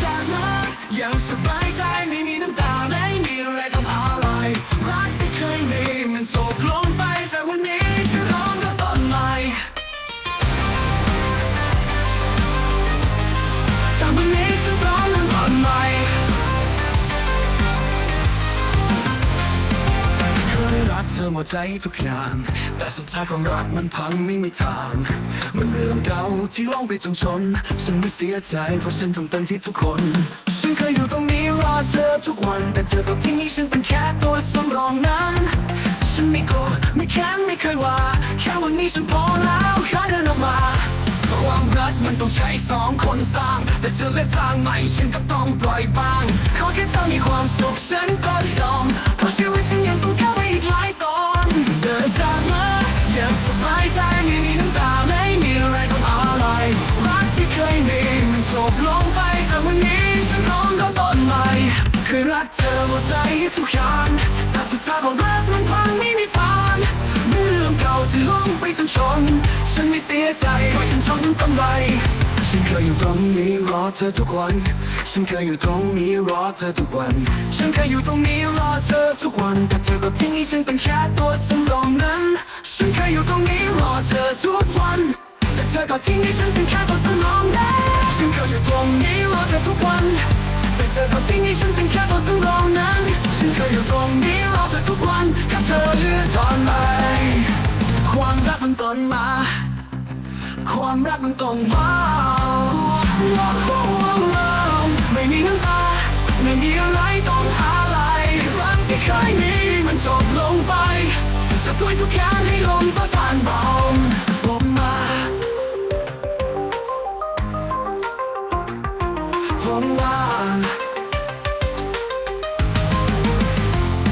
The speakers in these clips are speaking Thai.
จากมาอย่างสบายใจ อหมดใจทุกอย่างแต่สุดท้ายของรักมันพังไม่มีทางมันเรื่องเก่าที่ล่องไปจนชน ฉันไม่เสียใจเพราะฉันทำเต็มที่ทุกคน ฉันเคยอยู่ตรงนี้รอเธอทุกวัน แต่เธอตกที่นี่ฉันเป็นแค่ตัวสำรองนั้น ฉันไม่โกรธไม่แค้นไม่เคยว่า แค่วันนี้ฉันพอแล้วแค่เดินออกมาความรักมันต้องใช้สองคนสร้าง แต่เธอเลือกทางใหม่ฉันก็ต้องปล่อยบ้าง ขอแค่เธอมีความสุขฉันก็ยอมเพราะชีวิตฉันยังต้องก้าวไปอีกหลายตอน เดินจากมาอย่างสบายใจไม่มีน้ำตาไม่มีอะไรต้องอะไรรักที่เคยมีมันจบลงไปจากวันนี้ฉันร้องก็ต้นใหม่เคยรักเธอหมดใจทุกอย่างแต่สุดท้ายของรักมันพังไม่มีทางเรื่องเก่าที่ล่องไปจนชนฉันไม่เสียใจเพราะฉันทนกำไร ฉันเคยอยู่ตรงนี้รอเธอทุกวัน ฉันเคยอยู่ตรงนี้รอเธอทุกวัน ฉันเคยอยู่ตรงนี้รอเธอทุกวัน แต่เธอก็ทิ้งให้ฉันเป็นแค่ตัวสำรองนั้น ฉันเคยอยู่ตรงนี้รอเธอทุกวัน แต่เธอก็ทิ้งให้ฉันเป็นแค่ตัวสำรองนั้นฉันเคยอยู่ตรงนี้รอเธอทุกวัน แต่เธอก็ทิ้งให้ฉันเป็นแค่ตัวสำรองนั้น ฉันเคยอยู่ตรงนี้รอเธอทุกวันแค่เธอเลือกตอนไหนความรักมันต้นมา ความรักมันต้องว้า วว้าวว้าวไม่มีน้ำตาไม่มีอะไรต้องอะไรรักที่เคยมีมันจบลงไปจะปล่อยทุกอย่างให้ลมก็ผ่านเบาลมมาลมมา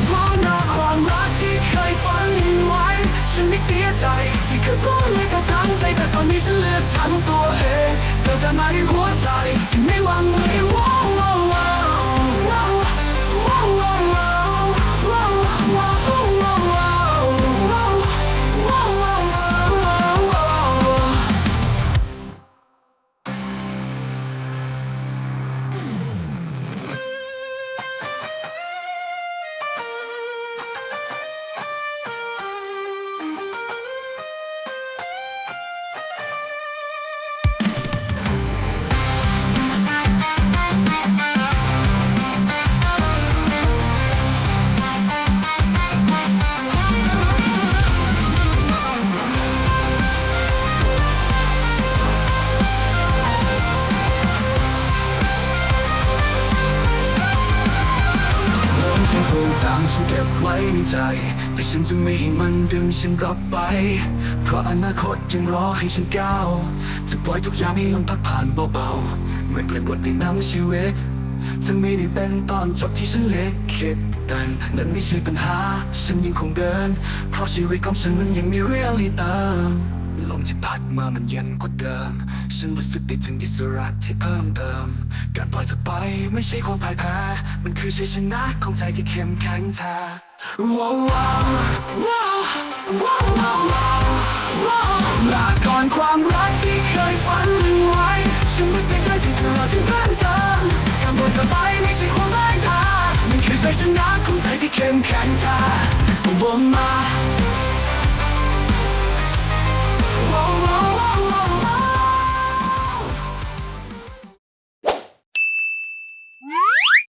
พร้อมรับความรักที่เคยฝันไว้ ฉันไม่เสียใจที่เคยพูดเลยเธอ ทั้งใจแต่ตอนนี้ฉันเลือกทำตัวเองเดินจากมาด้วยหัวใจที่ไม่หวังเลยว้า ทรงทรงจำฉันเก็บไว้ในใจ แต่ฉันจะไม่ให้มันดึงฉันกลับไป เพราะอนาคตยังรอให้ฉันก้าวจะปล่อยทุกอย่างให้ลมพัดผ่านเบาๆเหมือนเปลี่ยนบทในหนังชีวิตจะไม่ได้เป็นตอนจบที่ฉันเล็กคิดแต่นั่นไม่ใช่ปัญหา ฉันยังคงเดิน เพราะชีวิตของฉันมันยังมีเรื่องให้เติมลมที่พัดมามันเย็นกว่าเดิม ฉันรู้สึกได้ถึงอิสระที่เพิ่มเติม การปล่อยเธอไปไม่ใช่ความพ่ายแพ้ มันคือชัยชนะของใจที่เข้มแข็งแท้ว้าวว้าวว้าวว้าวว้าวว้าวลาก่อนความรักที่เคยฝันไว้ ฉันรู้สึกได้ที่เธอที่เพิ่มเติมการปล่อยเธอไปไม่ใช่ความพ่ายแพ้มันคือชัยชนะของใจที่เข้มแข็งแท้วนมา